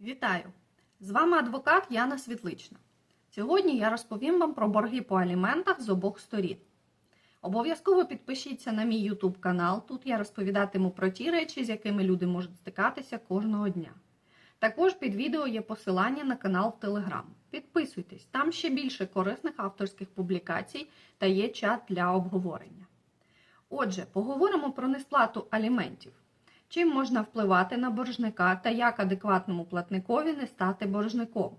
Вітаю! З вами адвокат Яна Світлична. Сьогодні я розповім вам про борги по аліментах з обох сторін. Обов'язково підпишіться на мій YouTube канал. Тут я розповідатиму про ті речі, з якими люди можуть стикатися кожного дня. Також під відео є посилання на канал в Telegram. Підписуйтесь, там ще більше корисних авторських публікацій та є чат для обговорення. Отже, поговоримо про несплату аліментів. Чим можна впливати на боржника та як адекватному платникові не стати боржником?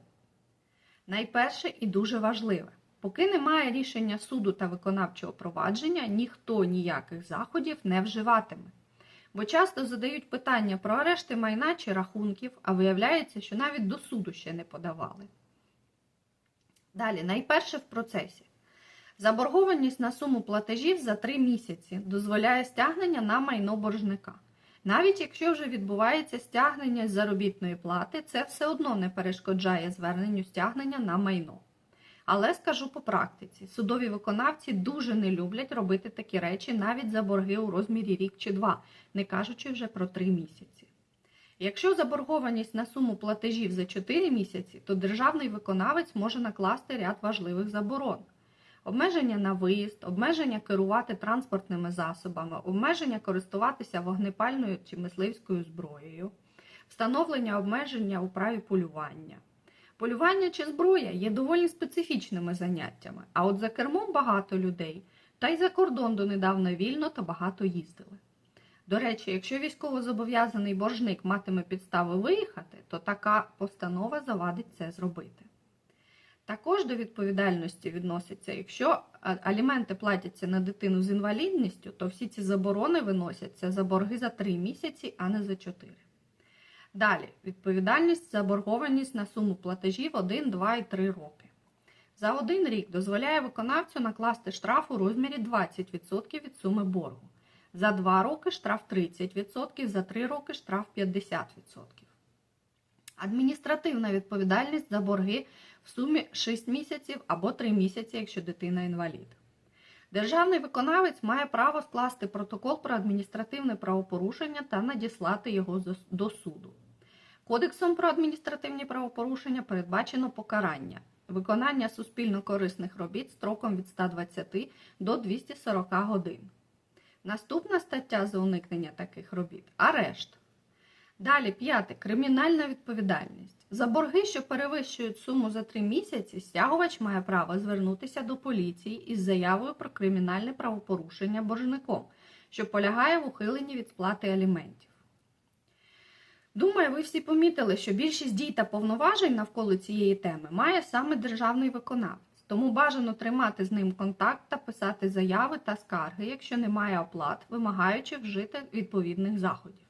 Найперше і дуже важливе: поки немає рішення суду та виконавчого провадження, ніхто ніяких заходів не вживатиме. Бо часто задають питання про арешти майна чи рахунків, а виявляється, що навіть до суду ще не подавали. Далі, найперше в процесі. Заборгованість на суму платежів за 3 місяці дозволяє стягнення на майно боржника. Навіть якщо вже відбувається стягнення з заробітної плати, це все одно не перешкоджає зверненню стягнення на майно. Але скажу по практиці: судові виконавці дуже не люблять робити такі речі навіть за борги у розмірі рік чи два, не кажучи вже про 3 місяці. Якщо заборгованість на суму платежів за 4 місяці, то державний виконавець може накласти ряд важливих заборон. Обмеження на виїзд, обмеження керувати транспортними засобами, обмеження користуватися вогнепальною чи мисливською зброєю, встановлення обмеження у праві полювання. Полювання чи зброя є доволі специфічними заняттями, а от за кермом багато людей, та й за кордон донедавна вільно та багато їздили. До речі, якщо військовозобов'язаний боржник матиме підстави виїхати, то така постанова завадить це зробити. Також до відповідальності відноситься, якщо аліменти платяться на дитину з інвалідністю, то всі ці заборони виносяться за борги за 3 місяці, а не за 4. Далі, відповідальність за боргованість на суму платежів 1, 2 і 3 роки. За один рік дозволяє виконавцю накласти штраф у розмірі 20% від суми боргу. За 2 роки штраф 30%, за 3 роки штраф 50%. Адміністративна відповідальність за борги в сумі 6 місяців або 3 місяці, якщо дитина інвалід. Державний виконавець має право скласти протокол про адміністративне правопорушення та надіслати його до суду. Кодексом про адміністративні правопорушення передбачено покарання виконання суспільно корисних робіт строком від 120 до 240 годин. Наступна стаття за уникнення таких робіт арешт. Далі, п'яте кримінальна відповідальність. За борги, що перевищують суму за 3 місяці, стягувач має право звернутися до поліції із заявою про кримінальне правопорушення боржником, що полягає в ухиленні від сплати аліментів. Думаю, ви всі помітили, що більшість дій та повноважень навколо цієї теми має саме державний виконавець, тому бажано тримати з ним контакт та писати заяви та скарги, якщо немає оплат, вимагаючи вжити відповідних заходів.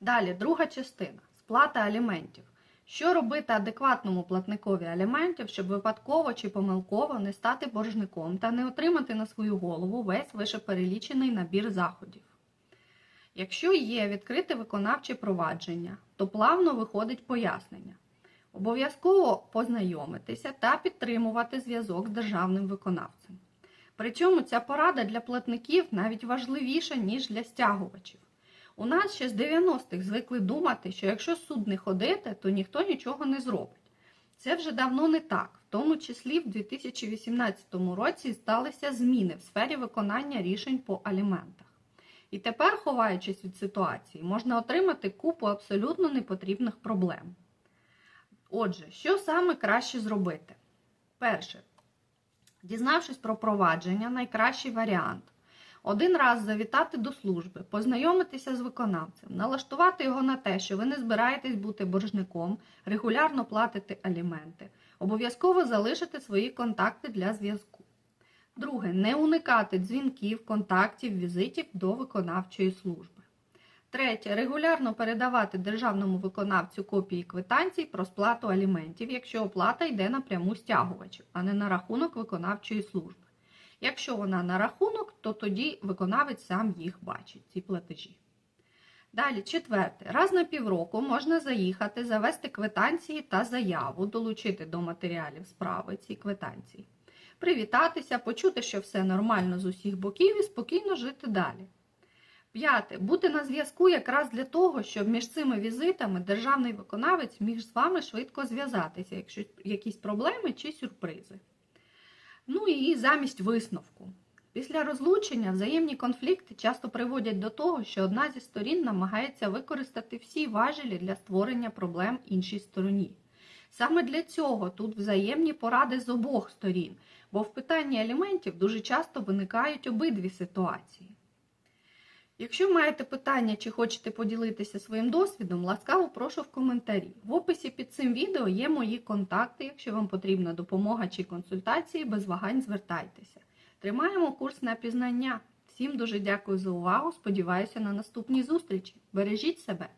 Далі, друга частина сплата аліментів. Що робити адекватному платникові аліментів, щоб випадково чи помилково не стати боржником та не отримати на свою голову весь вишеперелічений набір заходів? Якщо є відкрите виконавче провадження, то плавно виходить пояснення. Обов'язково познайомитися та підтримувати зв'язок з державним виконавцем. Причому ця порада для платників навіть важливіша, ніж для стягувачів. У нас ще з 90-х звикли думати, що якщо суд не ходити, то ніхто нічого не зробить. Це вже давно не так, в тому числі в 2018 році сталися зміни в сфері виконання рішень по аліментах. І тепер, ховаючись від ситуації, можна отримати купу абсолютно непотрібних проблем. Отже, що саме краще зробити? Перше, дізнавшись про провадження, найкращий варіант. Один раз завітати до служби, познайомитися з виконавцем, налаштувати його на те, що ви не збираєтесь бути боржником, регулярно платити аліменти, обов'язково залишити свої контакти для зв'язку. Друге, не уникати дзвінків, контактів, візитів до виконавчої служби. Третє, регулярно передавати державному виконавцю копії квитанцій про сплату аліментів, якщо оплата йде напряму стягувачів, а не на рахунок виконавчої служби. Якщо вона на рахунок, то тоді виконавець сам їх бачить, ці платежі. Далі, четверте, раз на півроку можна заїхати, завести квитанції та заяву, долучити до матеріалів справи ці квитанції, привітатися, почути, що все нормально з усіх боків і спокійно жити далі. П'яте. Бути на зв'язку якраз для того, щоб між цими візитами державний виконавець міг з вами швидко зв'язатися, якщо якісь проблеми чи сюрпризи. Ну і замість висновку. Після розлучення взаємні конфлікти часто приводять до того, що одна зі сторін намагається використати всі важелі для створення проблем іншій стороні. Саме для цього тут взаємні поради з обох сторін, бо в питанні аліментів дуже часто виникають обидві ситуації. Якщо маєте питання чи хочете поділитися своїм досвідом, ласкаво прошу в коментарі. В описі під цим відео є мої контакти. Якщо вам потрібна допомога чи консультації, без вагань звертайтеся. Тримаємо курс на пізнання. Всім дуже дякую за увагу. Сподіваюся на наступні зустрічі. Бережіть себе!